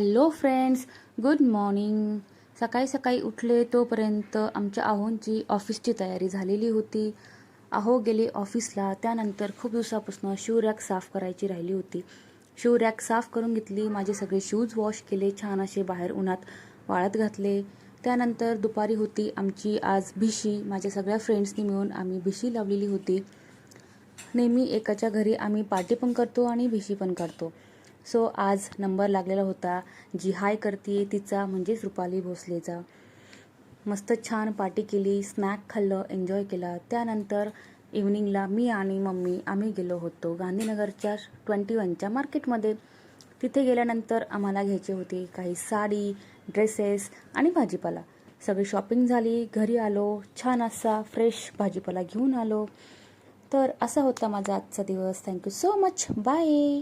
Hello friends good morning सकाळी सकाळी उठले तोपर्यंत आमच्या आहोंची ऑफिसची तयारी झालेली होती. आहो गेले ऑफिसला त्यानंतर खूप दिवसापासून शू रॅक साफ करायची राहिली होती. शू रॅक साफ करून घेतली. माझे सगळे शूज वॉश केले. छान असे बाहेर उन्हात वाळत घातले. त्यानंतर दुपारी होती आमची आज भिशी. माझ्या सगळ्या फ्रेंड्सनी मिळून आम्ही भिशी लावलेली होती. नेहमी एकाच्या घरी आम्ही पार्टी पण करतो आणि भिशी पण करतो. सो आज नंबर लागलेला होता जी हाय करते तिचा म्हणजेच रुपाली भोसलेचा. मस्त छान पार्टी केली स्नॅक खाल्लं एन्जॉय केला. त्यानंतर इव्हनिंगला मी आणि मम्मी आम्ही गेलो होतो गांधीनगरच्या ट्वेंटी वनच्या मार्केटमध्ये. तिथे गेल्यानंतर आम्हाला घ्यायचे होते काही साडी ड्रेसेस आणि भाजीपाला. सगळी शॉपिंग झाली घरी आलो छान असा फ्रेश भाजीपाला घेऊन आलो. तर असा होता माझा आजचा दिवस. Thank you so much bye